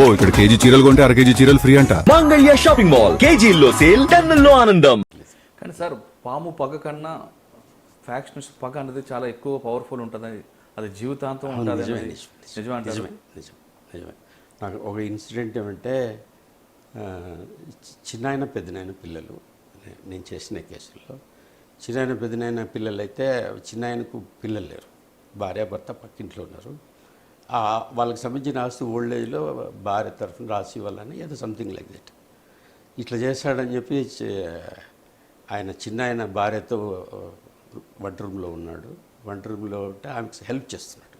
అబ్బో ఇక్కడ కేజీ చీరలు కొంటే అర కేజీ చీరలు ఫ్రీ అంట. మంగళ్య షాపింగ్ మాల్ కేజీల్లో సేల్ టన్నుల్లో ఆనందం. కానీ సార్ పాము పగ కన్నా ఫ్యాక్షన్స్ పగ అనేది చాలా ఎక్కువ పవర్ఫుల్ ఉంటుంది. అది జీవితాంతం ఉంటుంది నిజమే నిజమే, నిజమే నిజం నిజమే నాకు ఒక ఇన్సిడెంట్ ఏమంటే చిన్నాయన పెద్దనాయన పిల్లలు. నేను చేసిన కేసుల్లో చిన్నాయన పెద్దనాయన పిల్లలు అయితే చిన్నాయనకు పిల్లలు లేరు. భార్య భర్త పక్కింట్లో ఉన్నారు. వాళ్ళకి సంబంధించిన ఆస్తి ఓల్డ్ ఏజ్లో భార్య తరఫున రాసి ఇవ్వాలని ఏదో సంథింగ్ లైక్ దట్ ఇట్లా చేస్తాడని చెప్పి ఆయన చిన్న ఆయన భార్యతో వంట రూమ్లో ఉన్నాడు. వంట రూమ్లో ఉంటే ఆమెకి హెల్ప్ చేస్తున్నాడు.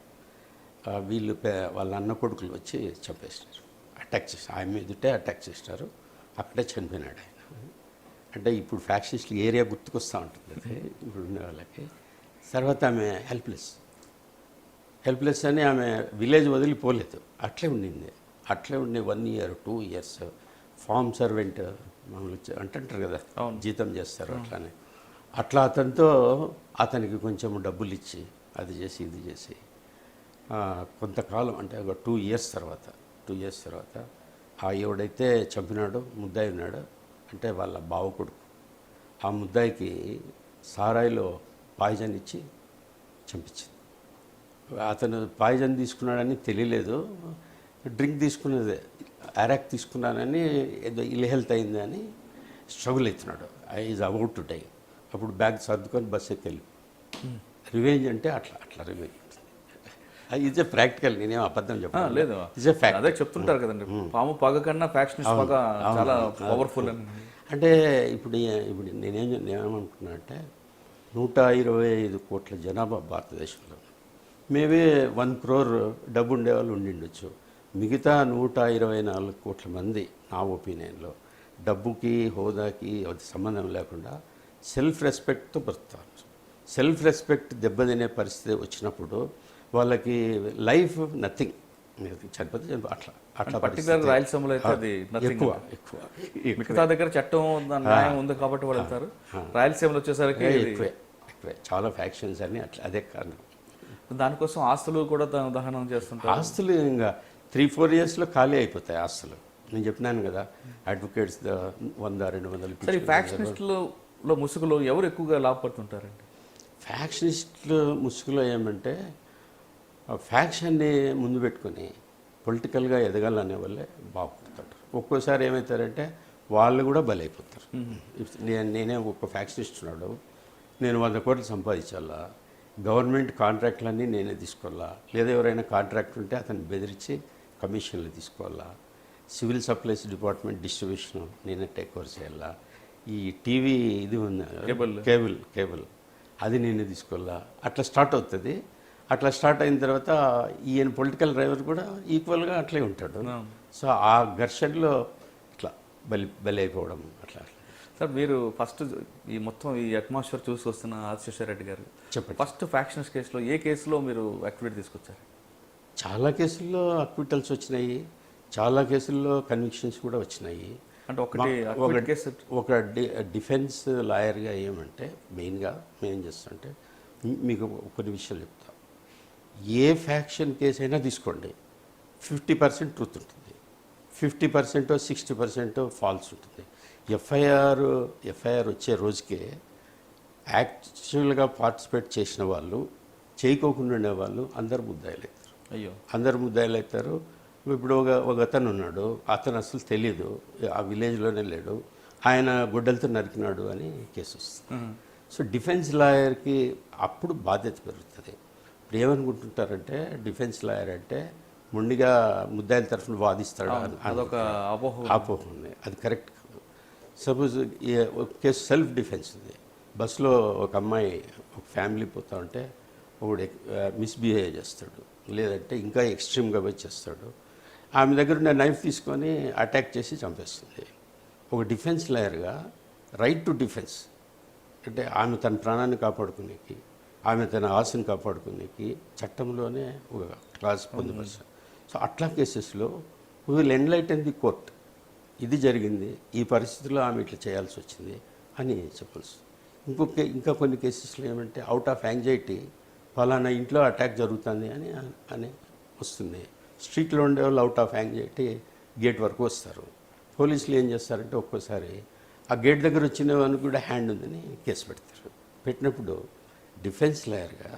వీళ్ళు పే- వాళ్ళ అన్న కొడుకులు వచ్చి చంపేసినారు. అటాక్ చేస్తారు ఆమె ఎదుటే అటాక్ చేసినారు. అక్కడే చనిపోయినాడు ఆయన. అంటే ఇప్పుడు ఫ్యాక్షనిస్ట్లు ఏరియా గుర్తుకొస్తూ ఉంటుంది. అది ఇప్పుడు ఉన్న వాళ్ళకి. తర్వాత ఆమె హెల్ప్లెస్ హెల్ప్లెస్ అని ఆమె విలేజ్ వదిలిపోలేదు అట్లే ఉండింది. అట్లే ఉండి one year two years farm servant మామూలు అంటుంటారు కదా జీతం చేస్తారు అట్లానే. అట్లా అతనితో అతనికి కొంచెం డబ్బులు ఇచ్చి అది చేసి ఇది చేసి కొంతకాలం అంటే ఒక టూ ఇయర్స్ తర్వాత టూ ఇయర్స్ తర్వాత ఆ ఎవడైతే చంపినాడో ముద్దాయి ఉన్నాడో అంటే వాళ్ళ బావ కొడుకు ఆ ముద్దాయికి సారాయిలో పాయిజన్ ఇచ్చి చంపించింది. అతను పాయిజన్ తీసుకున్నాడని తెలియలేదు. డ్రింక్ తీసుకున్నదే అరాక్ తీసుకున్నానని ఏదో ఇల్ హెల్త్ అయిందని స్ట్రగుల్ అవుతున్నాడు I is about to time అప్పుడు బ్యాగ్ సర్దుకొని బస్ ఎక్కెళ్ళి రివెంజ్ అంటే అట్లా అట్లా రివెంజ్. ఇజ్ ఏ ప్రాక్టికల్ నేనేం అబద్ధం చెప్పాను. లేదు. ఏ ఫ్యాక్ట్ అదే చెప్తుంటారు కదండి. పాము పగ కన్నా ఫ్యాక్షన్స్ పగ చాలా పవర్ఫుల్ అని. అంటే ఇప్పుడు ఇప్పుడు నేనేం నేనేమనుకున్నా అంటే నూట ఇరవై ఐదు కోట్ల జనాభా భారతదేశంలో. మేబీ వన్ క్రోర్ డబ్బు ఉండేవాళ్ళు ఉండిండొచ్చు. మిగతా నూట ఇరవై నాలుగు కోట్ల మంది నా ఒపీనియన్లో డబ్బుకి హోదాకి అది సంబంధం లేకుండా సెల్ఫ్ రెస్పెక్ట్తో బ్రతుకుతారు. సెల్ఫ్ రెస్పెక్ట్ దెబ్బతినే పరిస్థితి వచ్చినప్పుడు వాళ్ళకి లైఫ్ నథింగ్. చనిపోతే చనిపో అట్లా అట్లా పర్టికులర్. రాయలసీమలో అయితే అది. ఎక్కువ ఎక్కువ మిగతా దగ్గర చట్టం న్యాయం ఉంది కాబట్టి వాళ్ళు వెళ్తారు. రాయలసీమలో వచ్చేసరికి ఎక్కువే ఎక్కువే. చాలా ఫ్యాక్షన్స్ అన్ని అట్లా అదే కారణం. దానికోసం ఆస్తులు కూడా దహనం చేస్తుంటారు. ఆస్తులు ఇంకా త్రీ ఫోర్ ఇయర్స్లో ఖాళీ అయిపోతాయి ఆస్తులు. నేను చెప్పినాను కదా అడ్వకేట్స్ వంద రెండు వందలు సరే ఈ ఫ్యాక్షనిస్టులు లో ముసుగులో ఎవరు ఎక్కువగా లాభపడుతుంటారండి? ఫ్యాక్షనిస్టులు ముసుగులో ఏమంటే ఫ్యాక్షన్ని ముందు పెట్టుకొని పొలిటికల్గా ఎదగాలనే వాళ్ళే బాగుపడతారు. ఒక్కోసారి ఏమవుతారంటే వాళ్ళు కూడా బలైపోతారు. నేను నేనే ఒక ఫ్యాక్షనిస్ట్ ఉన్నాడు నేను వంద కోట్లు సంపాదించాలా గవర్నమెంట్ కాంట్రాక్ట్లన్నీ నేనే తీసుకోవాలా? లేదా ఎవరైనా కాంట్రాక్ట్ ఉంటే అతన్ని బెదిరించి కమిషన్లు తీసుకోవాలా? సివిల్ సప్లైస్ డిపార్ట్మెంట్ డిస్ట్రిబ్యూషన్ నేనే టేక్ ఓవర్ చేయాలా? ఈ టీవీ ఇది ఉంది. కేబుల్. Cable cable. అది నేను తీసుకోవాలా? అట్లా స్టార్ట్ అవుతుంది. అట్లా స్టార్ట్ అయిన తర్వాత ఈయన పొలిటికల్ డ్రైవర్ కూడా ఈక్వల్గా అట్లే ఉంటాడు. సో ఆ ఘర్షణలో ఇట్లా బలి బలి అయిపోవడం అట్లా. సార్ మీరు ఫస్ట్ ఈ మొత్తం ఈ అట్మాస్ఫియర్ చూసి వస్తున్న ఆదిశేషర్ రెడ్డి గారు చెప్పండి. ఫస్ట్ ఫ్యాక్షన్స్ కేసులో ఏ కేసులో మీరు యాక్టివిటీ తీసుకొచ్చారు? చాలా కేసుల్లో అక్విటల్స్ వచ్చినాయి. చాలా కేసుల్లో కన్విక్షన్స్ కూడా వచ్చినాయి. అంటే ఒకటి ఒక కేసు ఒక డి డిఫెన్స్ లాయర్గా ఏమంటే మెయిన్గా మేము ఏం చేస్తామంటే మీ- మీకు కొన్ని విషయాలు చెప్తా. ఏ ఫ్యాక్షన్ కేసు అయినా తీసుకోండి. ఫిఫ్టీ పర్సెంట్ ట్రూత్ ఉంటుంది. Fifty percent sixty percent false ఉంటుంది. ఎఫ్ఐఆర్ ఎఫ్ఐఆర్ వచ్చే రోజుకే యాక్చువల్గా పార్టిసిపేట్ చేసిన వాళ్ళు చేయకోకుండా ఉండే వాళ్ళు అందరు ముద్దాయిలు అవుతారు అయ్యో. అందరు ముద్దాయిలు అవుతారు ఇప్పుడు ఒక ఒక అతను ఉన్నాడు. అతను అసలు తెలియదు ఆ విలేజ్లోనే లేడు. ఆయన గుడ్డలతో నరికినాడు అని కేసు వస్తుంది. సో డిఫెన్స్ లాయర్కి అప్పుడు బాధ్యత పెరుగుతుంది. ఇప్పుడు ఏమనుకుంటుంటారంటే డిఫెన్స్ లాయర్ అంటే మొండిగా ముద్దాయిల తరఫున వాదిస్తాడు అదొక అపోహ. ఆపోహ ఉంది. అది కరెక్ట్ సపోజ్ ఒక కేసు సెల్ఫ్ డిఫెన్స్ ఉంది బస్సులో ఒక అమ్మాయి ఒక ఫ్యామిలీ పోతా ఉంటే ఒకడు మిస్బిహేవ్ చేస్తాడు. లేదంటే ఇంకా ఎక్స్ట్రీమ్గా పోయి చేస్తాడు. ఆమె దగ్గర ఉన్న నైఫ్ తీసుకొని అటాక్ చేసి చంపేస్తుంది. ఒక డిఫెన్స్ లాయర్గా రైట్ టు డిఫెన్స్. అంటే ఆమె తన ప్రాణాన్ని కాపాడుకునేకి ఆమె తన ఆశను కాపాడుకునేకి చట్టంలోనే ఒక క్లాస్ పొందుపరిచారు. సో అట్లా కేసెస్లో విల్ ఎన్లైటన్ ది కోర్ట్. ఇది జరిగింది ఈ పరిస్థితిలో ఆమె ఇట్లా చేయాల్సి వచ్చింది అని చెప్పాల్సి ఇంకొక ఇంకా కొన్ని కేసెస్లో ఏమంటే అవుట్ ఆఫ్ యాంగ్జైటీ ఫలానా ఇంట్లో అటాక్ జరుగుతుంది అని అని వస్తుంది. స్ట్రీట్లో ఉండే వాళ్ళు అవుట్ ఆఫ్ యాంగ్జైటీ గేట్ వరకు వస్తారు. పోలీసులు ఏం చేస్తారంటే ఒక్కోసారి ఆ గేట్ దగ్గర వచ్చిన వానికి కూడా హ్యాండ్ ఉందని కేసు పెడతారు. పెట్టినప్పుడు డిఫెన్స్ లాయర్గా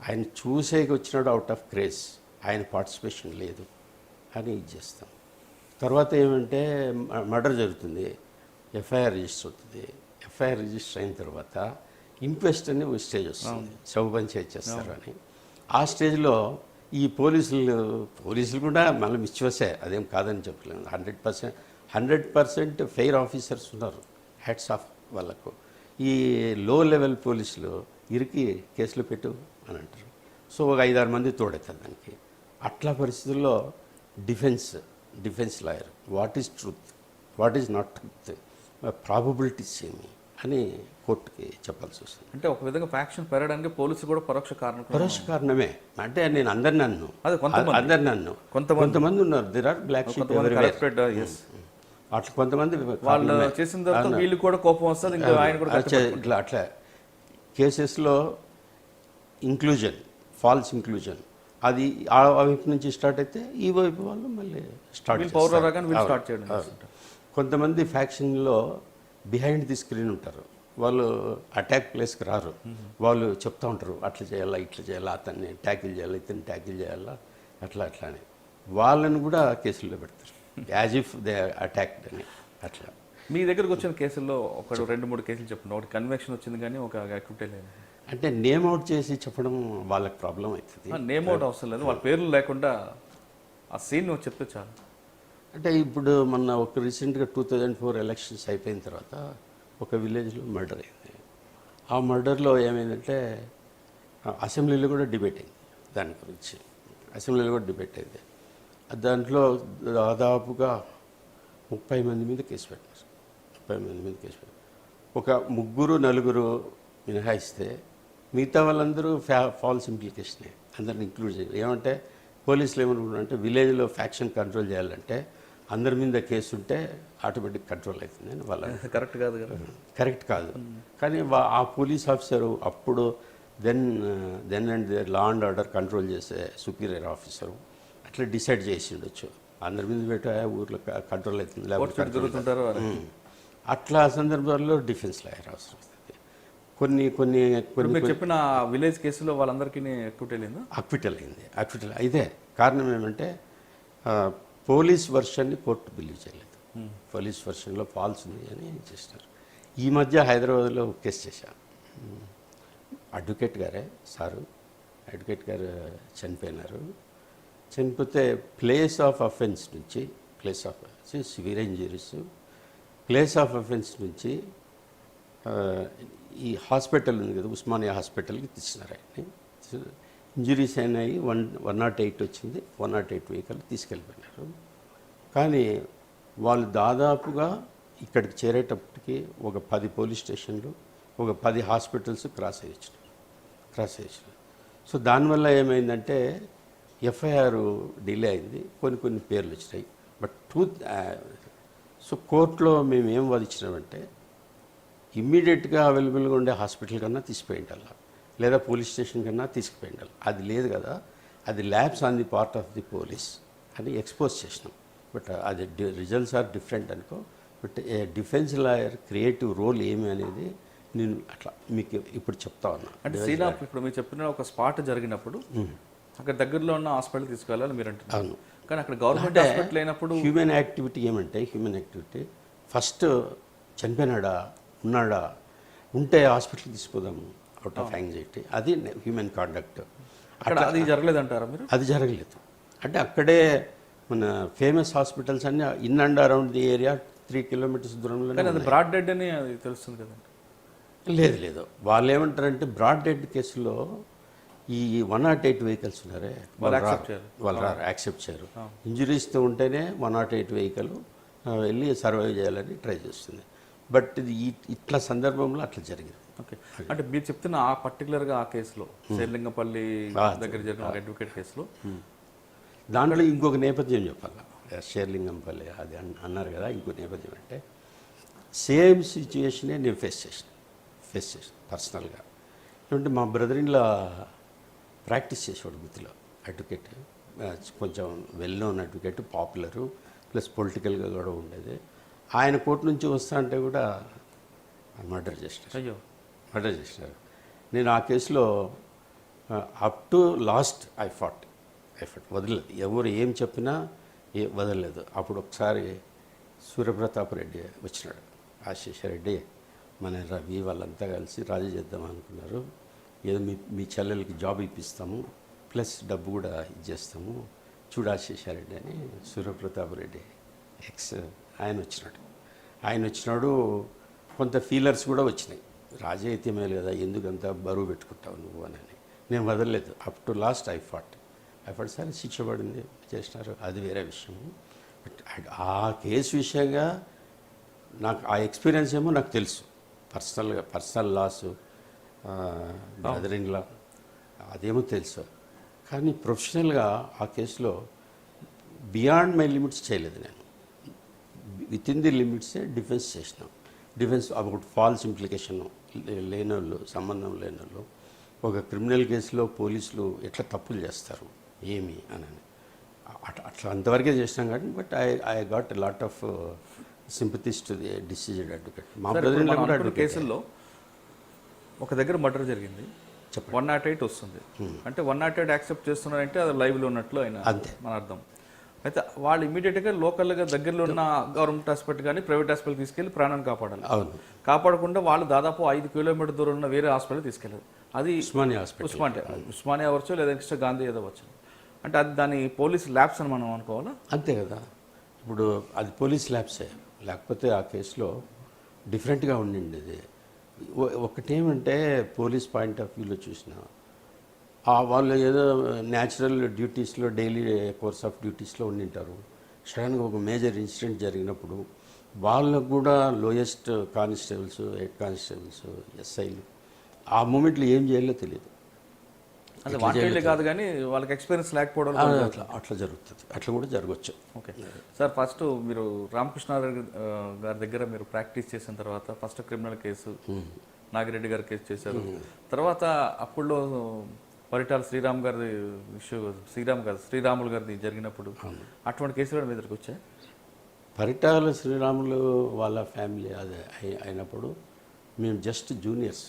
ఆయన చూసేకి వచ్చినాడు అవుట్ ఆఫ్ క్రేజ్ ఆయన పార్టిసిపేషన్ లేదు అని ఇది చేస్తాం. తర్వాత ఏమంటే మర్డర్ జరుగుతుంది. ఎఫ్ఐఆర్ రిజిస్టర్ అవుతుంది. ఎఫ్ఐఆర్ రిజిస్టర్ అయిన తర్వాత ఇంక్వెస్ట్ అని ఒక స్టేజ్ వస్తుంది. చేస్తారు అని. ఆ స్టేజ్లో ఈ పోలీసులు పోలీసులు కూడా మళ్ళీ మిస్చోసే అదేం కాదని చెప్పలేము. Hundred percent hundred percent fair officers ఉన్నారు. హెడ్స్ ఆఫ్ వాళ్ళకు. ఈ లో లెవెల్ పోలీసులు ఇరికి కేసులు పెట్టు అని అంటారు. సో ఒక ఐదారు మంది తోడవుతారు దానికి. అట్లా పరిస్థితుల్లో defence defence lawyer. What is truth? What is not truth? Probabilities ఏమి అని కోర్టుకి చెప్పాల్సి వస్తుంది. అంటే ఒక విధంగా ఫ్యాక్షన్ పెరగడానికి పోలీసులు కూడా పరోక్ష కారణం. పరోక్ష కారణమే. అంటే నేను అందరిని అన్ను అదే కొంతమంది. అందరిని అన్ను కొంతమంది. ఉన్నారు. దిర్ ఆర్ బ్లాక్ షీప్ అట్లా కొంతమంది వాళ్ళు. చేసిన తర్వాత. వీళ్ళు కూడా కోపం వస్తుంది ఇంకా ఆయన కూడా ఇట్లా అట్లా. కేసెస్లో ఇంక్లూజన్ ఫాల్స్ ఇంక్లూజన్ అది ఆ వైపు నుంచి స్టార్ట్ అయితే ఈ వైపు వాళ్ళు మళ్ళీ స్టార్ట్ వీళ్ళు పౌర రాగానే వీళ్ళు స్టార్ట్ చేయడం కొంతమంది ఫ్యాక్షన్లో బిహైండ్ ది స్క్రీన్ ఉంటారు. వాళ్ళు అటాక్ ప్లేస్కి రారు. వాళ్ళు చెప్తా ఉంటారు అట్లా చేయాలా ఇట్లా చేయాలా అతన్ని ట్యాకిల్ చేయాలా ఇతన్ని ట్యాకిల్ చేయాలా అట్లా అట్లా అని. వాళ్ళని కూడా కేసుల్లో పెడతారు. యాజ్ ఇఫ్ దే అటాక్డ్ అని. అట్లా. మీ దగ్గరకు వచ్చిన కేసుల్లో ఒక రెండు మూడు కేసులు చెప్పండి ఒకటి కన్వెక్షన్ వచ్చింది కానీ ఒక అక్విటే లేదు. అంటే నేమ్ అవుట్ చేసి చెప్పడం వాళ్ళకి ప్రాబ్లం అవుతుంది. నేమ్ అవుట్ అవసరం లేదు. వాళ్ళ పేర్లు లేకుండా ఆ సీన్ చెప్తే చాలు. అంటే ఇప్పుడు మొన్న ఒక రీసెంట్గా టూ థౌజండ్ ఫోర్ ఎలక్షన్స్ అయిపోయిన తర్వాత ఒక విలేజ్లో మర్డర్ అయింది. ఆ మర్డర్లో ఏమైందంటే అసెంబ్లీలో కూడా డిబేట్ అయింది దాని గురించి. అసెంబ్లీలో కూడా డిబేట్ అయింది. దాంట్లో దాదాపుగా ముప్పై మంది మీద కేసు పెట్టారు. ముప్పై మంది మీద కేసు పెట్టారు. ఒక ముగ్గురు నలుగురు మినహాయిస్తే మిగతా వాళ్ళందరూ ఫ్యా ఫాల్స్ ఇంప్లికేషనే అందరిని ఇంక్లూడ్ చేయాలి. ఏమంటే పోలీసులు ఏమనుకుంటున్నారంటే విలేజ్లో ఫ్యాక్షన్ కంట్రోల్ చేయాలంటే అందరి మీద కేసు ఉంటే ఆటోమేటిక్ కంట్రోల్ అవుతుందని వాళ్ళ కరెక్ట్ కాదు కదా. కరెక్ట్ కాదు. కానీ ఆ పోలీస్ ఆఫీసరు అప్పుడు then then and law and order control చేసే సుపీరియర్ ఆఫీసరు అట్లా డిసైడ్ చేసి ఉండొచ్చు అందరి మీద పెట్టా ఊర్లో కంట్రోల్ అవుతుంది లేకపోతే. అట్లా సందర్భాల్లో డిఫెన్స్ లాయర్ అవసరం. కొన్ని కొన్ని కొన్ని చెప్పిన విలేజ్ కేసులో వాళ్ళందరికీ అక్విటే లేదా అక్విటల్ అయింది. అక్విటల్ అయితే కారణం ఏమంటే పోలీస్ వర్షన్ని కోర్టు బిలీవ్ చేయలేదు. పోలీస్ వర్షన్లో ఫాల్స్ ఉంది అని చేసినారు ఈ మధ్య హైదరాబాద్లో కేసు చేశాం అడ్వకేట్ గారే సారు. అడ్వకేట్ గారు చనిపోయినారు. చనిపోతే ప్లేస్ ఆఫ్ అఫెన్స్ నుంచి place of severe injuries place of offence నుంచి ఈ హాస్పిటల్ ఉంది కదా ఉస్మానియా హాస్పిటల్కి తీసినారు ఆయన్ని. ఇంజురీస్ అయినాయి వన్ వన్ నాట్ ఎయిట్ వచ్చింది వన్ నాట్ ఎయిట్ వెహికల్ తీసుకెళ్ళిపోయినారు. కానీ వాళ్ళు దాదాపుగా ఇక్కడికి చేరేటప్పటికి ఒక పది పోలీస్ స్టేషన్లు ఒక పది హాస్పిటల్స్ క్రాస్ అయ్యించినారు క్రాస్ అయ్యించినారు సో దానివల్ల ఏమైందంటే ఎఫ్ఐఆర్ డిలే అయింది కొన్ని కొన్ని పేర్లు వచ్చినాయి. బట్ ట్రూత్ సో కోర్టులో మేము ఏం వాదించినామంటే ఇమ్మీడియట్గా అవైలబుల్గా ఉండే హాస్పిటల్ కన్నా తీసిపోయిండాల. లేదా పోలీస్ స్టేషన్ కన్నా తీసుకుపోయిండాలి అది లేదు కదా. అది labs on the part of the police అని ఎక్స్పోజ్ చేసినాం. బట్ అది రిజల్ట్స్ ఆర్ డిఫరెంట్ అనుకో. But a defence lawyer creative role ఏమి అనేది నేను అట్లా మీకు ఇప్పుడు చెప్తా ఉన్నా. అంటే సీనా ఇప్పుడు మీరు చెప్పిన ఒక స్పాట్ జరిగినప్పుడు అక్కడ దగ్గరలో ఉన్న హాస్పిటల్ తీసుకెళ్ళాలి మీరు అంటున్నారు. అవును. కానీ అక్కడ గవర్నమెంట్ హాస్పిటల్ అయినప్పుడు హ్యూమన్ యాక్టివిటీ ఏమంటే హ్యూమన్ యాక్టివిటీ ఫస్ట్ చనిపోయినాడా? ఉన్నాడా? ఉంటే హాస్పిటల్కి తీసుకుపోదాము అవుట్ ఆఫ్ యాంగ్జైటీ అది హ్యూమన్ కాండక్ట్ అక్కడ అది జరగలేదంటారా మీరు? అది జరగలేదు. అంటే అక్కడే మన ఫేమస్ హాస్పిటల్స్ అన్ని in and around the area three kilometers దూరంలో అది బ్రాడ్ డెడ్ అని అది తెలుస్తుంది కదండి. లేదు లేదు. వాళ్ళు ఏమంటారంటే బ్రాడ్ డెడ్ కేసులో ఈ వన్ నాట్ ఎయిట్ వెహికల్స్ ఉన్నారే. వాళ్ళు. వాళ్ళు రారు యాక్సెప్ట్ చేయరు. ఇంజురీస్తో ఉంటేనే వన్ నాట్ ఎయిట్ వెహికల్ వెళ్ళి సర్వైవ్ చేయాలని ట్రై చేస్తుంది. బట్ ఇది ఇట్లా సందర్భంలో అట్లా జరిగింది. ఓకే. అంటే మీరు చెప్తున్న ఆ పర్టికులర్గా ఆ కేసులో శేర్లింగపల్లి దగ్గర జరిగిన అడ్వకేట్ కేసులో. దాంట్లో ఇంకొక నేపథ్యం చెప్పాలి? షేర్లింగంపల్లి అది అన్- అన్నారు కదా ఇంకో నేపథ్యం అంటే సేమ్ సిచ్యుయేషనే నేను ఫేస్ చేసిన ఫేస్ చేసిన పర్సనల్గా. ఏమంటే మా బ్రదర్ ఇన్లా ప్రాక్టీస్ చేసేవాడు గుత్తిలో అడ్వకేట్ కొంచెం well known advocate popular plus పొలిటికల్గా కూడా ఉండేది. ఆయన కోర్టు నుంచి వస్తా అంటే కూడా మర్డర్ చేసినారు. అయ్యో. మర్డర్ చేసినారు. నేను ఆ కేసులో up to last I fought I fought వదలలేదు. ఎవరు ఏం చెప్పినా ఏ వదలలేదు. అప్పుడు ఒకసారి సూర్యప్రతాప్ రెడ్డి వచ్చినాడు. ఆశీష రెడ్డి మన రవి వాళ్ళంతా కలిసి రాజీ చేద్దాం అనుకున్నారు. ఏదో మీ మీ చెల్లెలకి జాబ్ ఇప్పిస్తాము ప్లస్ డబ్బు కూడా ఇచ్చేస్తాము. చూడు ఆశీష రెడ్డి అని సూర్యప్రతాప్ రెడ్డి ఎక్స్ ఆయన వచ్చినాడు ఆయన వచ్చినాడు కొంత ఫీలర్స్ కూడా వచ్చినాయి. రాజీ అయితే కదా ఎందుకంత బరువు పెట్టుకుంటావు నువ్వు అని నేను వదలలేదు. Up to last I fought I fought సరే శిక్ష పడింది చేసినారు. అది వేరే విషయం. బట్ ఆ కేసు విషయంగా నాకు ఆ ఎక్స్పీరియన్స్ ఏమో నాకు తెలుసు. పర్సనల్గా personal loss brother in law అదేమో తెలుసు. కానీ ప్రొఫెషనల్గా ఆ కేసులో బియాండ్ మై లిమిట్స్ చేయలేదు నేను. విత్ ఇన్ ది లిమిట్సే డిఫెన్స్ చేసినాం డిఫెన్స్ ఒకటి ఫాల్స్ ఇంప్లికేషన్ లేనోళ్ళు సంబంధం లేనోళ్ళు ఒక క్రిమినల్ కేసులో పోలీసులు ఎట్లా తప్పులు చేస్తారు? ఏమి అని అట్లా అట్లా అంతవరకే చేసినాం కానీ but I I got lot of sympathies to the deceased advocate మా బ్రదర్ కేసుల్లో ఒక దగ్గర మర్డర్ జరిగింది. వన్ నాట్ ఎయిట్ వస్తుంది. అంటే వన్ నాట్ ఎయిట్ యాక్సెప్ట్ చేస్తున్నారంటే అది లైవ్లో ఉన్నట్లు ఆయన అంతే. మన అర్థం. అయితే వాళ్ళు ఇమీడియట్గా లోకల్గా దగ్గరలో ఉన్న గవర్నమెంట్ హాస్పిటల్ కానీ ప్రైవేట్ హాస్పిటల్ తీసుకెళ్ళి ప్రాణాన్ని కాపాడాలి. అవును. కాపాడకుండా వాళ్ళు దాదాపు ఐదు కిలోమీటర్ దూరం ఉన్న వేరే హాస్పిటల్ తీసుకెళ్ళారు. అది ఉస్మానియా హాస్పిటల్ ఉస్మానియా ఉస్మానియా అవ్వచ్చు లేదా నెక్స్ట్ గాంధీ ఏదో అవ్వచ్చు. అంటే అది దాని పోలీస్ ల్యాబ్స్ అని మనం అనుకోవాలా? అంతే కదా. ఇప్పుడు అది పోలీస్ ల్యాబ్సే. లేకపోతే ఆ కేసులో డిఫరెంట్గా ఉండిండేది. ఒ- ఒకటేమంటే పోలీస్ పాయింట్ ఆఫ్ వ్యూలో చూసిన వాళ్ళు ఏదో న్యాచురల్ డ్యూటీస్లో డైలీ కోర్స్ ఆఫ్ డ్యూటీస్లో ఉండింటారు. సడన్గా ఒక మేజర్ ఇన్సిడెంట్ జరిగినప్పుడు వాళ్ళకు కూడా లోయెస్ట్ కానిస్టేబుల్స్ హెడ్ కానిస్టేబుల్స్ ఎస్ఐలు ఆ మూమెంట్లో ఏం చేయాలో తెలియదు. అది కాదు కానీ వాళ్ళకి ఎక్స్పీరియన్స్ లేకపోవడం అట్లా అట్లా జరుగుతుంది. అట్లా కూడా జరగవచ్చు ఓకే. సార్ ఫస్ట్ మీరు రామకృష్ణ గారి దగ్గర మీరు ప్రాక్టీస్ చేసిన తర్వాత ఫస్ట్ క్రిమినల్ కేసు నాగిరెడ్డి గారి కేసు చేశారు. తర్వాత అప్పుడులో పరిటాల శ్రీరామ్ గారి ఇష్యూ శ్రీరామ్ గారు శ్రీరాములు గారిది జరిగినప్పుడు అటువంటి కేసులు మీ దగ్గరికి వచ్చాయి? పరిటాల శ్రీరాములు వాళ్ళ ఫ్యామిలీ అదే అయి- అయినప్పుడు మేము just juniors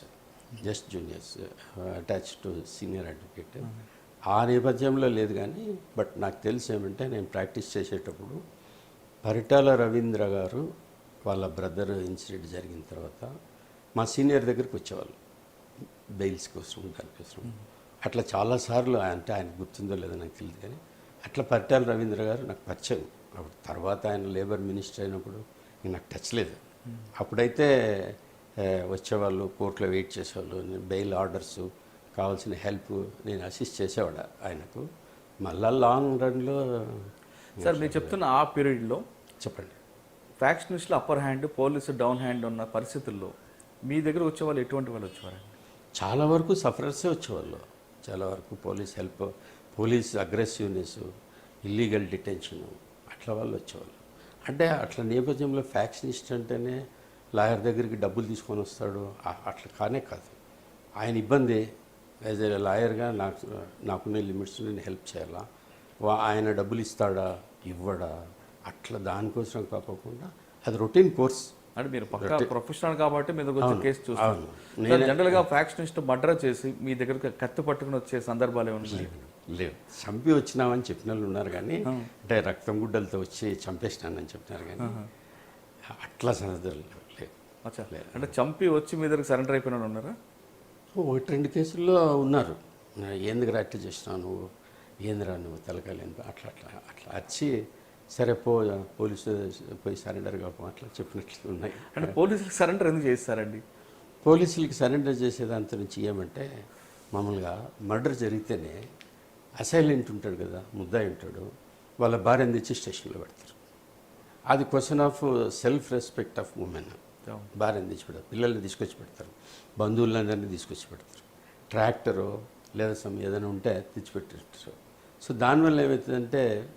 just juniors attach to senior advocate. ఆ నేపథ్యంలో లేదు కానీ బట్ నాకు తెలిసి ఏమంటే నేను ప్రాక్టీస్ చేసేటప్పుడు పరిటాల రవీంద్ర గారు వాళ్ళ బ్రదర్ ఇన్సిడెంట్ జరిగిన తర్వాత మా సీనియర్ దగ్గరికి వచ్చేవాళ్ళు బెయిల్స్ కోసం దానికోసం అట్లా చాలాసార్లు అంటే ఆయన గుర్తుందో లేదో నాకు తెలియదు కానీ అట్లా పరిటాల రవీంద్ర గారు నాకు పరిచయం. అప్పుడు తర్వాత ఆయన లేబర్ మినిస్టర్ అయినప్పుడు ఇంక నాకు టచ్ లేదు. అప్పుడైతే వచ్చేవాళ్ళు కోర్టులో వెయిట్ చేసేవాళ్ళు బెయిల్ ఆర్డర్స్ కావాల్సిన హెల్ప్ నేను అసిస్ట్ చేసేవాడు ఆయనకు. మళ్ళా లాంగ్ రన్లో సార్ మీరు చెప్తున్న ఆ పీరియడ్లో చెప్పండి. ఫ్యాక్షనిస్ట్లో upper hand police down hand ఉన్న పరిస్థితుల్లో మీ దగ్గర వచ్చే వాళ్ళు ఎటువంటి వాళ్ళు వచ్చేవారండి? చాలా వరకు సఫరర్సే వచ్చేవాళ్ళు. చాలా వరకు police help police aggressiveness illegal detention అట్లా వాళ్ళు వచ్చేవాళ్ళు. అంటే అట్లా నేపథ్యంలో ఫ్యాక్షనిస్ట్ అంటేనే లాయర్ దగ్గరికి డబ్బులు తీసుకొని వస్తాడు. అట్లా కానే కాదు. ఆయన ఇబ్బంది. యాజ్ ఏ లాయర్గా నాకు నాకున్న లిమిట్స్ నేను హెల్ప్ చేయాలా? వా- ఆయన డబ్బులు ఇస్తాడా? ఇవ్వడా? అట్లా దానికోసం కాకుండా అది రొటీన్ కోర్స్. అంటే మీరు పక్కా ప్రొఫెషనల్ కాబట్టి మీ దగ్గర వచ్చే కేసు చూస్తారు. అవును. సార్, జనరల్గా ఫ్యాక్షనిస్ట్ మర్డర్ చేసి మీ దగ్గరకు కత్తి పట్టుకుని వచ్చే సందర్భాలు ఏమన్నా లేవు. చంపి వచ్చినామని చెప్పిన వాళ్ళు ఉన్నారు కానీ అంటే రక్తం గుడ్డలతో వచ్చి చంపేసినానని చెప్పినారు కానీ అట్లా సందర్భాలు లేవు. అంటే చంపి వచ్చి మీ దగ్గర సరెండర్ అయిపోయిన వాళ్ళు ఉన్నారా? ఒకటి రెండు కేసుల్లో ఉన్నారు. ఏందిరా అట్లా చేసినావు నువ్వు? ఏందిరా నువ్వు తలకాయలు అట్లా అట్లా అట్లా. వచ్చి సరే పో పోలీసు పోయి సరెండర్ కాపో అట్లా చెప్పినట్లు ఉన్నాయి. అంటే పోలీసులకు సరెండర్ ఎందుకు చేస్తారండి? పోలీసులకి సరెండర్ చేసేదాంత నుంచి ఏమంటే మామూలుగా మర్డర్ జరిగితేనే అసైలెంట్ ఉంటాడు కదా ముద్దాయి ఉంటాడు వాళ్ళ భార్యను తెచ్చి స్టేషన్లో పెడతారు. అది question of self respect of women. భార్యను తెచ్చి పెడతారు పిల్లల్ని తీసుకొచ్చి పెడతారు బంధువులందరినీ తీసుకొచ్చి పెడతారు. ట్రాక్టరు లేదా సమ్ ఏదైనా ఉంటే తెచ్చిపెట్టారు సో దానివల్ల ఏమవుతుందంటే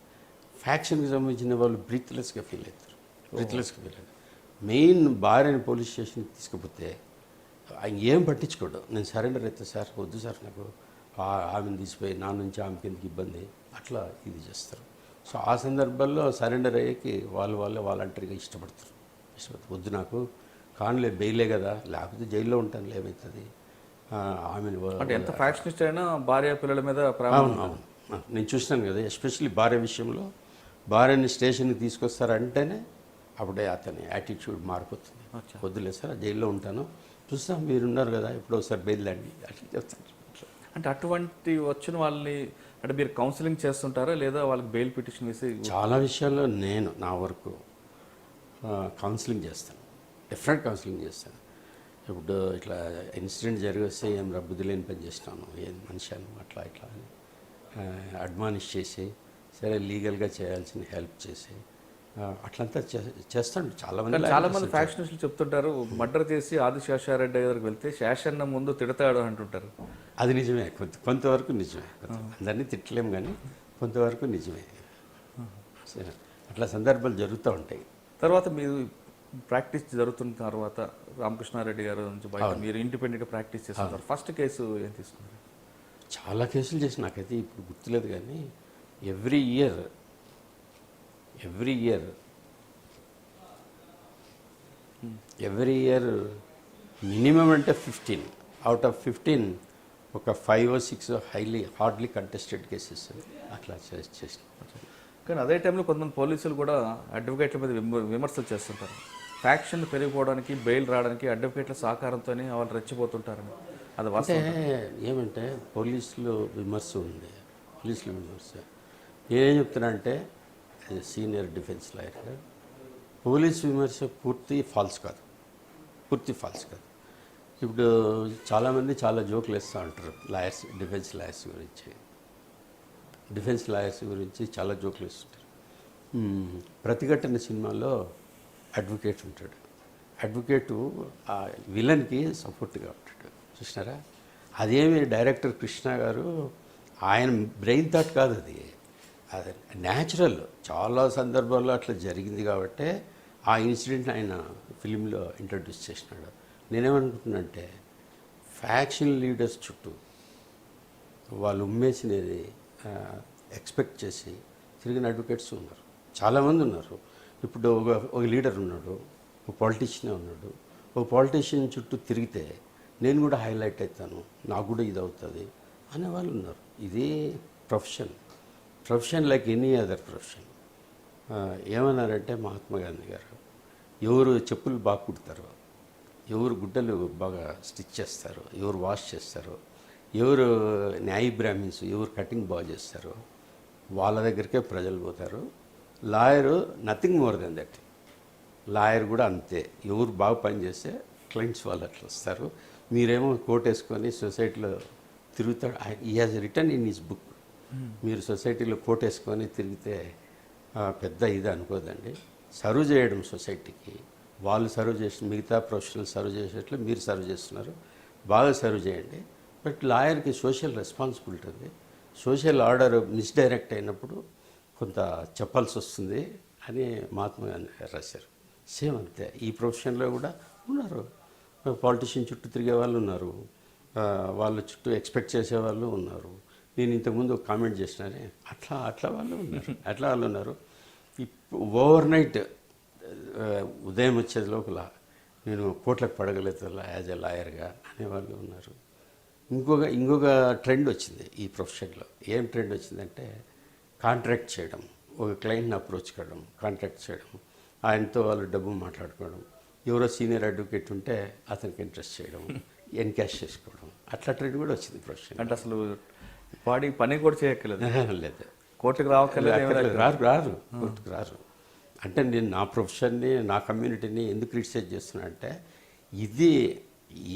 ఫ్యాక్షన్కి సంబంధించిన వాళ్ళు బ్రీత్లెస్గా ఫీల్ అవుతారు. బ్రీత్లెస్గా ఫీల్ అవుతారు. మెయిన్ భార్యని పోలీస్ స్టేషన్కి తీసుకుపోతే ఆయన ఏం పట్టించుకోడు. నేను సరెండర్ అయితే సార్ వద్దు సార్ నాకు. ఆమెను తీసిపోయి నా నుంచి ఆమెకి ఎందుకు ఇబ్బంది? అట్లా ఇది చేస్తారు. సో ఆ సందర్భాల్లో సరెండర్ అయ్యేకి వాళ్ళు వాళ్ళే వాలంటరీగా ఇష్టపడతారు. ఇష్టపడతారు. వద్దు నాకు. కానులే బెయిలే కదా. లేకపోతే జైల్లో ఉంటాను ఏమవుతుంది ఆమెను అంటే ఎంత ఫ్యాక్షనిస్ట్ అయినా భార్య పిల్లల మీద అవును అవును. నేను చూస్తాను కదా ఎస్పెషల్లీ భార్య విషయంలో భార్యని స్టేషన్కి తీసుకొస్తారంటేనే అప్పుడే అతని యాటిట్యూడ్ మారిపోతుంది. వద్దులే సార్ జైల్లో ఉంటాను. చూస్తాం మీరున్నారు కదా ఎప్పుడో ఒకసారి బయలుదేరండి అట్లా చెప్తాను అంటే అటువంటి వచ్చిన వాళ్ళని అంటే మీరు కౌన్సిలింగ్ చేస్తుంటారా లేదా వాళ్ళకి బెయిల్ పిటిషన్ వేసి చాలా విషయాల్లో నేను నా వరకు కౌన్సిలింగ్ చేస్తాను. డిఫరెంట్ కౌన్సిలింగ్ చేస్తాను. ఇప్పుడు ఇట్లా ఇన్సిడెంట్ జరిగి వస్తే ఏం రబ్బుది లేని పని చేసినాను ఏం మనిషాను అట్లా ఇట్లా అని అడ్మానిష్ చేసి సరే లీగల్గా చేయాల్సిన హెల్ప్ చేసి. అట్లంతా చే- చేస్తాను చాలా మంది చాలా మంది ఫ్యాక్షనిస్టులు చెప్తుంటారు మర్డర్ చేసి ఆది శేషారెడ్డి దగ్గరికి వెళ్తే శేషన్న ముందు తిడతాడు అంటుంటారు. అది నిజమే. కొంత కొంతవరకు నిజమే. అందరినీ తిట్టలేం కానీ కొంతవరకు నిజమే. సరే. అట్లా సందర్భాలు జరుగుతూ ఉంటాయి. తర్వాత మీరు ప్రాక్టీస్ జరుగుతున్న తర్వాత రామకృష్ణారెడ్డి గారు నుంచి బయట మీరు ఇండిపెండెంట్గా ప్రాక్టీస్ చేస్తున్నారు. ఫస్ట్ కేసు ఏం తీసుకున్నారు? చాలా కేసులు చేసి నాకైతే ఇప్పుడు గుర్తులేదు కానీ every year every year every year minimum అంటే ఫిఫ్టీన్. అవుట్ ఆఫ్ ఫిఫ్టీన్ ఒక five six highly hardly contested cases అట్లా చేసి చేసిన కానీ అదే టైంలో కొంతమంది పోలీసులు కూడా అడ్వకేట్ల మీద విమ- విమర్శలు చేస్తుంటారు. ఫ్యాక్షన్ పెరిగిపోవడానికి బెయిల్ రావడానికి అడ్వకేట్ల సహకారంతోనే వాళ్ళు రెచ్చిపోతుంటారని. అది అంటే వాస్తవం ఏమంటే పోలీసులు విమర్శ ఉంది. పోలీసులు విమర్శ. నేనేం చెప్తున్నా అంటే సీనియర్ డిఫెన్స్ లాయర్గా పోలీస్ విమర్శ పూర్తి ఫాల్స్ కాదు. పూర్తి ఫాల్స్ కాదు. ఇప్పుడు చాలామంది చాలా జోకులు వేస్తూ ఉంటారు లాయర్స్ డిఫెన్స్ లాయర్స్ గురించి. డిఫెన్స్ లాయర్స్ గురించి చాలా జోకులు వేస్తుంటారు. ప్రతిఘటన సినిమాలో అడ్వకేట్ ఉంటాడు. అడ్వకేటు ఆ విలన్కి సపోర్ట్గా ఉంటాడు. చూసినారా? అదేమి డైరెక్టర్ కృష్ణ గారు ఆయన బ్రెయిన్ థాట్ కాదు అది. అది న్యాచురల్ చాలా సందర్భాల్లో అట్లా జరిగింది కాబట్టే ఆ ఇన్సిడెంట్ ఆయన ఫిలింలో ఇంట్రడ్యూస్ చేసినాడు. నేనేమనుకుంటున్నానంటే ఫ్యాక్షన్ లీడర్స్ చుట్టూ వాళ్ళు ఉమ్మేసినది ఎక్స్పెక్ట్ చేసి తిరిగిన అడ్వకేట్స్ ఉన్నారు. చాలామంది ఉన్నారు. ఇప్పుడు ఒక ఒక లీడర్ ఉన్నాడు ఒక పాలిటీషియన్ ఉన్నాడు. ఒక పాలిటీషియన్ చుట్టూ తిరిగితే నేను కూడా హైలైట్ అవుతాను నాకు కూడా ఇది అవుతుంది అనే వాళ్ళు ఉన్నారు. ఇదే profession profession like any other profession. ఏమన్నారంటే మహాత్మా గాంధీ గారు ఎవరు చెప్పులు బాగా కుడతారు ఎవరు గుడ్డలు బాగా స్టిచ్ చేస్తారు ఎవరు వాష్ చేస్తారు ఎవరు న్యాయ బ్రాహ్మిన్స్ ఎవరు కటింగ్ బాగా చేస్తారు వాళ్ళ దగ్గరికే ప్రజలు పోతారు. Lawyer nothing more than that. Lawyer కూడా అంతే. ఎవరు బాగా పనిచేస్తే క్లయింట్స్ వాళ్ళు అట్లా వస్తారు. మీరేమో కోట్ వేసుకొని సొసైటీలో తిరుగుతాడు he has written in his book. మీరు సొసైటీలో కోటేసుకొని తిరిగితే పెద్ద ఇది అనుకోదండి. సర్వ్ చేయడం సొసైటీకి. వాళ్ళు సర్వ్ చేసిన మిగతా ప్రొఫెషనల్ సర్వ్ చేసేట్లు మీరు సర్వ్ చేస్తున్నారు. బాగా సర్వ్ చేయండి. బట్ లాయర్కి సోషల్ రెస్పాన్సిబిలిటీ ఉంది. సోషల్ ఆర్డర్ మిస్డైరెక్ట్ అయినప్పుడు కొంత చెప్పాల్సి వస్తుంది అని మహాత్మా గాంధీ గారు రాశారు. సేమ్ అంతే. ఈ ప్రొఫెషన్లో కూడా ఉన్నారు. పాలిటిషియన్ చుట్టూ తిరిగే వాళ్ళు ఉన్నారు. వాళ్ళ చుట్టూ ఎక్స్పెక్ట్ చేసే వాళ్ళు ఉన్నారు. నేను ఇంతకుముందు కామెంట్ చేసినానే అట్లా అట్లా వాళ్ళు ఉన్నారు. అట్లా వాళ్ళు ఉన్నారు. ఓవర్ నైట్ ఉదయం వచ్చేది లోపల నేను కోట్లకు పడగలుగుతా యాజ్ ఎ లాయర్గా అనేవాళ్ళు ఉన్నారు. ఇంకొక ఇంకొక ట్రెండ్ వచ్చింది ఈ ప్రొఫెషన్లో ఏం ట్రెండ్ వచ్చిందంటే కాంట్రాక్ట్ చేయడం. ఒక క్లయింట్ని అప్రోచ్ కావడం కాంట్రాక్ట్ చేయడం. ఆయనతో వాళ్ళు డబ్బు మాట్లాడుకోవడం. ఎవరో సీనియర్ అడ్వకేట్ ఉంటే అతనికి ఇంట్రెస్ట్ చేయడం ఎన్కాష్ చేసుకోవడం. అట్లా ట్రెండ్ కూడా వచ్చింది ప్రొఫెషన్ అంటే అసలు వాడి పని కూడా చేయక్కర్లేదు. లేదు. కోర్టుకు రావక్కర్లేదు. రారు రారు కోర్టుకు రారు అంటే నేను నా ప్రొఫెషన్ని నా కమ్యూనిటీని ఎందుకు క్రిటిసైజ్ చేస్తున్నా అంటే ఇది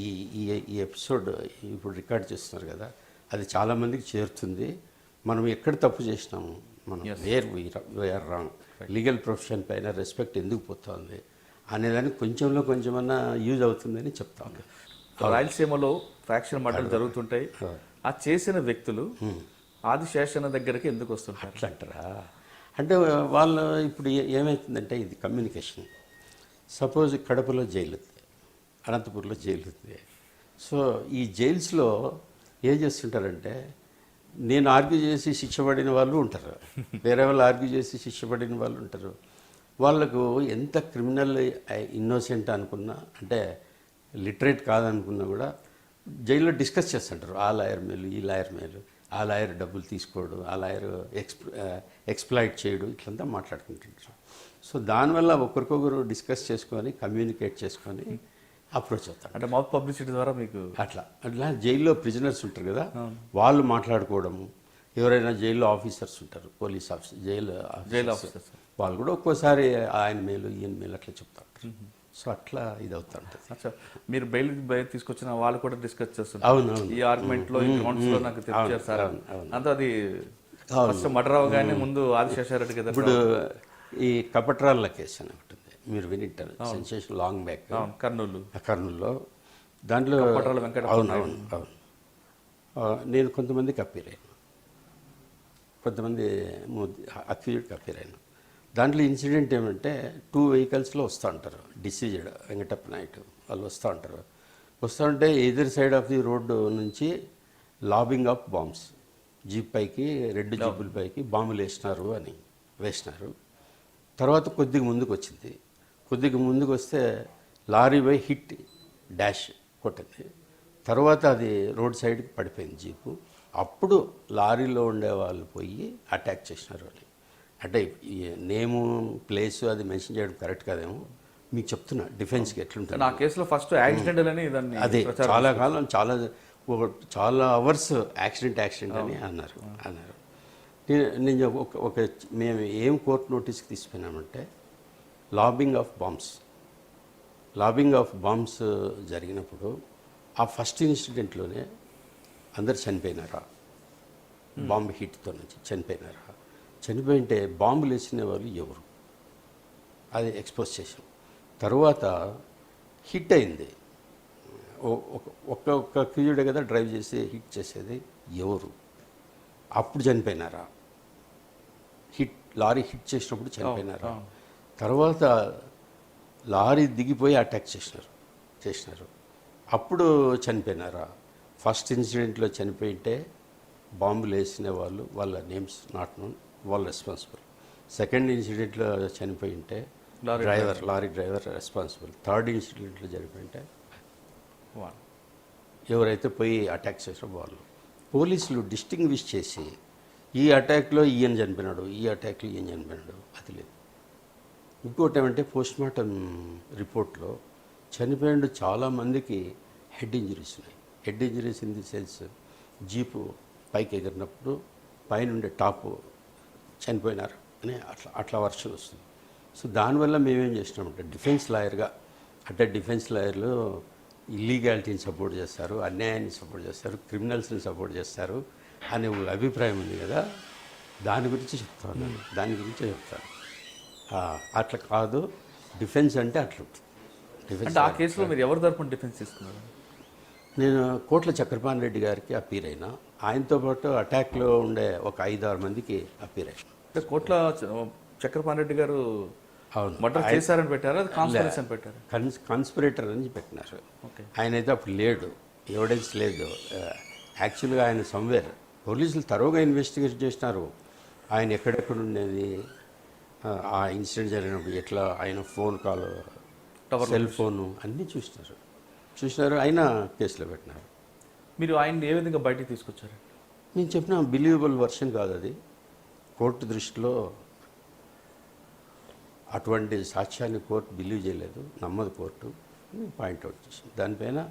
ఈ ఈ ఈ ఎపిసోడ్ ఇప్పుడు రికార్డ్ చేస్తున్నారు కదా అది చాలామందికి చేరుతుంది. మనం ఎక్కడ తప్పు చేసినాము? మనం where we are wrong. Legal profession పైన రెస్పెక్ట్ ఎందుకు పోతుంది అనేదానికి కొంచెంలో కొంచెమన్నా యూజ్ అవుతుందని చెప్తాను రాయలసీమలో ఫ్యాక్షన్ మటలు జరుగుతుంటాయి. ఆ చేసిన వ్యక్తులు ఆదిశేషన్న దగ్గరికి ఎందుకు వస్తుంటారు? అట్లా అంటారా అంటే వాళ్ళు ఇప్పుడు ఏమవుతుందంటే ఇది కమ్యూనికేషన్. సపోజ్ కడపలో జైలు ఉంది అనంతపూర్లో జైలు ఉంది. సో ఈ జైల్స్లో ఏం చేస్తుంటారంటే నేను ఆర్గ్యూ చేసి శిక్ష పడిన వాళ్ళు ఉంటారు. వేరే వాళ్ళు ఆర్గ్యూ చేసి శిక్ష పడిన వాళ్ళు ఉంటారు. వాళ్ళకు ఎంత క్రిమినల్ ఇన్నోసెంట్ అనుకున్నా అంటే లిటరేట్ కాదనుకున్నా కూడా జైల్లో డిస్కస్ చేస్తుంటారు ఆ లాయర్ మేలు ఈ లాయర్ మేలు ఆ లాయర్ డబ్బులు తీసుకోడు ఆ లాయర్ ఎక్స్ప్ ఎక్స్ప్లాయిట్ చేయడు ఇట్లంతా మాట్లాడుకుంటుంటారు. సో దానివల్ల ఒకరికొకరు డిస్కస్ చేసుకొని కమ్యూనికేట్ చేసుకొని అప్రోచ్ అవుతారు. అంటే మౌత్ పబ్లిసిటీ ద్వారా మీకు అట్లా. అట్లా జైల్లో ప్రిజనర్స్ ఉంటారు కదా వాళ్ళు మాట్లాడుకోవడము. ఎవరైనా జైల్లో ఆఫీసర్స్ ఉంటారు police officer jail jail officers. వాళ్ళు కూడా ఒక్కోసారి ఆయన మేలు ఈయన మేలు అట్లా చెప్తా ఉంటారు సో అట్లా ఇది అవుతా ఉంటుంది అచ్చా మీరు బెయిల్ బయట తీసుకొచ్చిన వాళ్ళు కూడా డిస్కస్ చేస్తున్నారు అవును, అవును. ఈ ఆర్గ్యుమెంట్లో ఈ గ్రౌండ్స్లో నాకు సార్ అవును. అంతా అది ఫస్ట్ మర్డర్ అవగానే ముందు ఆదిశేషారెడ్డి కదా ఇప్పుడు ఈ కపట్రాళ్ళ కేసు అని ఒకటి ఉంది. మీరు వినింటారు. Sensation long back Kurnool. కర్నూలులో దాంట్లో కపట్రాల వెంకటప్ప అవును అవును అవును. నేను కొంతమందికి అప్పీరాను కొంతమంది అక్యూజ్డ్కి అప్పీరాను దాంట్లో ఇన్సిడెంట్ ఏమంటే టూ వెహికల్స్లో వస్తూ ఉంటారు. డిసీజ్డ్ వెంకటప్ప నాయుడు వాళ్ళు వస్తూ ఉంటారు. వస్తూ ఉంటే ఎదురు సైడ్ ఆఫ్ ది రోడ్డు నుంచి లాబింగ్ ఆఫ్ బాంబ్స్. జీప్ పైకి రెడ్ జీపుల పైకి బాంబులు వేసినారు అని వేసినారు. తర్వాత కొద్దిగా ముందుకు వచ్చింది. కొద్దిగా ముందుకు వస్తే లారీ బై హిట్ డాష్ కొట్టింది. తర్వాత అది రోడ్ సైడ్కి పడిపోయింది జీపు. అప్పుడు లారీలో ఉండే వాళ్ళు పోయి అటాక్ చేసినారు అని అంటే ఈ నేము ప్లేసు అది మెన్షన్ చేయడం కరెక్ట్ కాదేమో. మీకు చెప్తున్నా డిఫెన్స్కి ఎట్లుంటుంది. నా కేసులో ఫస్ట్ యాక్సిడెంటల్ అని దాన్ని అదే చాలా కాలం చాలా ఒక చాలా అవర్స్ యాక్సిడెంట్ యాక్సిడెంట్ అని అన్నారు అన్నారు. నేను- నేను ఒక ఒక మేము ఏం కోర్టు నోటీస్కి తీసుకున్నామంటే lobbing of bombs. Lobbing of bombs జరిగినప్పుడు ఆ ఫస్ట్ ఇన్సిడెంట్లోనే అందరు చనిపోయినారా? బాంబు హిట్తో నుంచి చనిపోయినారా? చనిపోయింటే బాంబులు వేసిన వాళ్ళు ఎవరు? అది ఎక్స్పోజ్ చేసాం తర్వాత హిట్ అయింది. ఒక్క ఒక్క క్యూజుడే కదా డ్రైవ్ చేసి హిట్ చేసేది? ఎవరు? అప్పుడు చనిపోయినారా? హిట్ లారీ హిట్ చేసినప్పుడు చనిపోయినారా? తర్వాత లారీ దిగిపోయి అటాక్ చేసినారు చేసినారు. అప్పుడు చనిపోయినారా? ఫస్ట్ ఇన్సిడెంట్లో చనిపోయింటే బాంబులు వేసిన వాళ్ళు వాళ్ళ నేమ్స్ నాట్ నోన్ వాళ్ళు రెస్పాన్సిబుల్ సెకండ్ ఇన్సిడెంట్లో చనిపోయి ఉంటే lorry driver lorry driver responsible third ఇన్సిడెంట్లో చనిపోయింటే వా. ఎవరైతే పోయి అటాక్ చేసారో వాళ్ళు. పోలీసులు డిస్టింగ్విష్ చేసి ఈ అటాక్లో ఈయన చనిపోయినాడు ఈ అటాక్లో ఈయన చనిపోయినాడు అది లేదు. ఇంకోటి ఏమంటే పోస్ట్ మార్టం రిపోర్ట్లో చనిపోయిన చాలా మందికి హెడ్ ఇంజరీస్ ఉన్నాయి. Head injuries in the sense jeep పైకి ఎగిరినప్పుడు పైనుండే టాపు చనిపోయినారు అని అట్లా అట్లా వర్షన్ వస్తుంది. సో దానివల్ల మేమేం చేసినామంటే డిఫెన్స్ లాయర్గా అంటే డిఫెన్స్ లాయర్లు ఇల్లీగాలిటీని సపోర్ట్ చేస్తారు అన్యాయాన్ని సపోర్ట్ చేస్తారు క్రిమినల్స్ని సపోర్ట్ చేస్తారు అనే ఒక అభిప్రాయం ఉంది కదా. దాని గురించి చెప్తాను దాని గురించే చెప్తాను అట్లా కాదు. డిఫెన్స్ అంటే అట్లా ఉంటుంది. డిఫెన్స్ ఆ కేసులో మీరు ఎవరి తరపున డిఫెన్స్ తీసుకున్నారు? నేను కోట్ల చక్రపాణి రెడ్డి గారికి అపీర్ అయినా. ఆయనతో పాటు అటాక్లో ఉండే ఒక ఐదు ఆరు మందికి అపీర్ అయినా. కోట్ల చక్రపాణి రెడ్డి గారు అవును. మర్డర్ చేశారని పెట్టారా? అది కాన్స్పిరసీ అని పెట్టారు? కన్స్ కాన్స్పిరేటర్ అని పెట్టినారు ఓకే. ఆయన అయితే అప్పుడు లేడు. ఎవిడెన్స్ లేదు. యాక్చువల్గా ఆయన సమ్వేర్. పోలీసులు తరోగా ఇన్వెస్టిగేట్ చేసినారు. ఆయన ఎక్కడెక్కడ ఉండేది? ఆ, ఆ ఇన్సిడెంట్ జరిగినప్పుడు ఎట్లా ఆయన ఫోన్ కాల్ సెల్ ఫోను అన్నీ చూసినారు. చూసినారు అయినా కేసులో పెట్టినారు. మీరు ఆయన ఏ విధంగా బయటికి తీసుకొచ్చారు? నేను చెప్పిన బిలీవబుల్ వర్షన్ కాదు అది. కోర్టు దృష్టిలో అటువంటి సాక్ష్యాన్ని కోర్టు బిలీవ్ చేయలేదు నమ్మదు కోర్టు. పాయింట్అవుట్ చేసింది. దానిపైన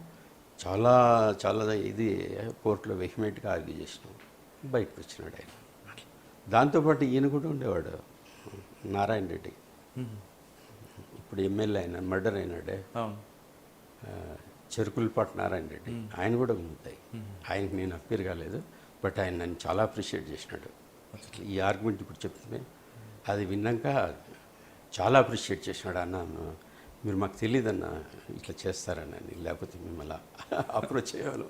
చాలా చాలా ఇది కోర్టులో వెహిమేట్గా ఆర్గ్యూ చేసినాం. బయటకు వచ్చినాడు ఆయన. దాంతోపాటు ఈయన కూడా ఉండేవాడు నారాయణ రెడ్డి. ఇప్పుడు ఎమ్మెల్యే అయినా మర్డర్ అయినాడే. చెరుకులపాటి నారాయణ రెడ్డి. ఆయన కూడా ఉంటాయి. ఆయనకి నేను అప్పీర్ కాలేదు. బట్ ఆయన నన్ను చాలా అప్రిషియేట్ చేసినాడు. ఈ ఆర్గ్యుమెంట్ ఇప్పుడు చెప్తే అది విన్నాక చాలా అప్రిషియేట్ చేసినాడు. అన్న మీరు మాకు తెలియదన్న ఇట్లా చేస్తారని లేకపోతే మిమ్మల్ని అప్రోచ్ చేయాలి.